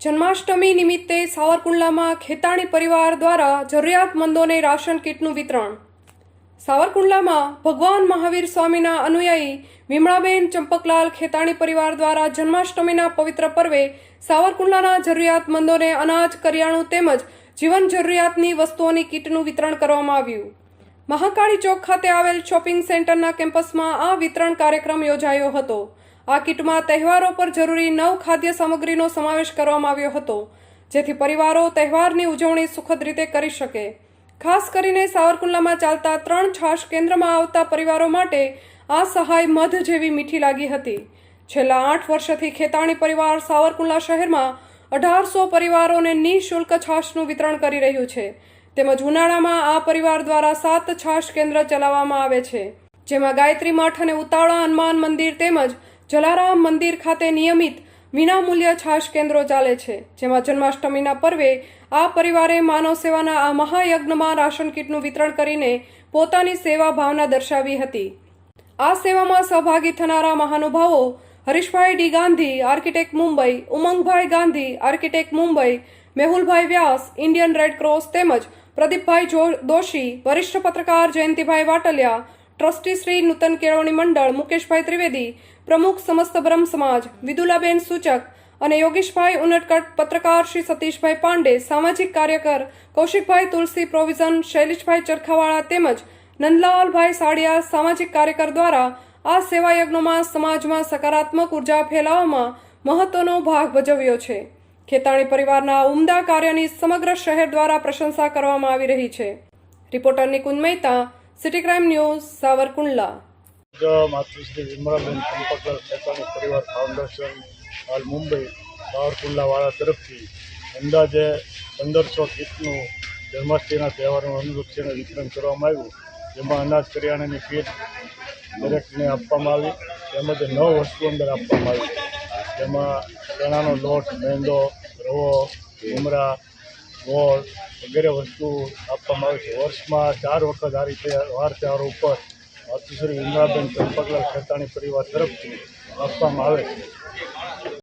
જન્માષ્ટમી નિમિત્તે સાવરકુંડલામાં ખેતાણી પરિવાર દ્વારા જરૂરિયાતમંદોને રાશન કીટનું વિતરણ. સાવરકુંડલામાં ભગવાન મહાવીર સ્વામીના અનુયાયી વિમળાબેન ચંપકલાલ ખેતાણી પરિવાર દ્વારા જન્માષ્ટમીના પવિત્ર પર્વે સાવરકુંડલાના જરૂરિયાતમંદોને અનાજ, કરિયાણું તેમજ જીવન જરૂરિયાતની વસ્તુઓની કીટનું વિતરણ કરવામાં આવ્યું. મહાકાળી ચોક ખાતે આવેલ શોપિંગ સેન્ટરના કેમ્પસમાં આ વિતરણ કાર્યક્રમ યોજાયો હતો. આ કીટમાં તહેવારો પર જરૂરી નવ ખાદ્ય સામગ્રીનો સમાવેશ કરવામાં આવ્યો હતો, જેથી પરિવારો તહેવારની ઉજવણી સુખદ રીતે કરી શકે. ખાસ કરીને સાવરકુંડલામાં ચાલતા ત્રણ છાશ કેન્દ્રમાં આવતા પરિવારો માટે આ સહાય મધ જેવી મીઠી લાગી હતી. છેલ્લા આઠ વર્ષથી ખેતાણી પરિવાર સાવરકુંડલા શહેરમાં અઢારસો પરિવારોને નિઃશુલ્ક છાશનું વિતરણ કરી રહ્યું છે. તેમજ ઉનાળામાં આ પરિવાર દ્વારા સાત છાશ કેન્દ્ર ચલાવવામાં આવે છે. જેમાં ગાયત્રી મઠ અને ઉતાવળા હનુમાન મંદિર તેમજ જલારામ મંદિર ખાતે નિયમિત વિનામૂલ્ય છાશ કેન્દ્રો ચાલે છે. જેમાં જન્માષ્ટમીના પર્વે આ પરિવારે માનવ સેવાના આ મહાયજ્ઞમાં રાશન કીટનું વિતરણ કરીને પોતાની સેવા ભાવના દર્શાવી હતી. આ સેવામાં સહભાગી થનારા મહાનુભાવો Harishbhai D Gandhi, architect Mumbai, Umangbhai Gandhi, architect Mumbai, Mehulbhai Vyas, Indian Red Cross તેમજ પ્રદીપભાઈ દોશી, વરિષ્ઠ પત્રકાર જયંતિભાઈ વાટલિયા, ટ્રસ્ટી શ્રી નૂતન કેળવણી મંડળ, મુકેશભાઈ ત્રિવેદી, પ્રમુખ સમસ્ત બ્રહ્મ સમાજ, વિદુલાબેન સૂચક અને યોગેશભાઈ ઉનટકટ, પત્રકાર શ્રી સતીશભાઈ પાંડે, સામાજિક કાર્યકર કૌશિકભાઈ તુલસી, પ્રોવિઝન શૈલેષભાઈ ચરખાવાળા તેમજ નંદલાલભાઈ સાડિયા, સામાજિક કાર્યકર દ્વારા આ સેવાયજ્ઞોમાં સમાજમાં સકારાત્મક ઊર્જા ફેલાવવામાં મહત્વનો ભાગ ભજવ્યો છે. ખેતાણી પરિવારના ઉમદા કાર્યની સમગ્ર શહેર દ્વારા પ્રશંસા કરવામાં આવી રહી છે. Reporter Nikunj Mehta, city crime news, Savarkundla. Matrushri Vimlaben Champaklal Khetani Parivar foundation, હાલ મુંબઈ, સાવરકુંડલાવાળા તરફથી અંદાજે પંદરસો કીટનું જન્માષ્ટમીના તહેવારનું અનુલક્ષીને વિતરણ કરવામાં આવ્યું. જેમાં અનાજ કરિયાણાની કીટ દરેકને આપવામાં આવી, તેમજ નવ વસ્તુ અંદર આપવામાં આવી. જેમાં ચણાનો લોટ, મેંદો, રવો ઉમરા ગોળ વગેરે વસ્તુ આપવામાં આવે છે. વર્ષમાં ચાર વખત આ રીતે વાર તહેવારો ઉપર માતૃશ્રી ઇન્દ્રાબેન ચંપકલાલ ખેતાણી પરિવાર તરફથી આપવામાં આવે છે.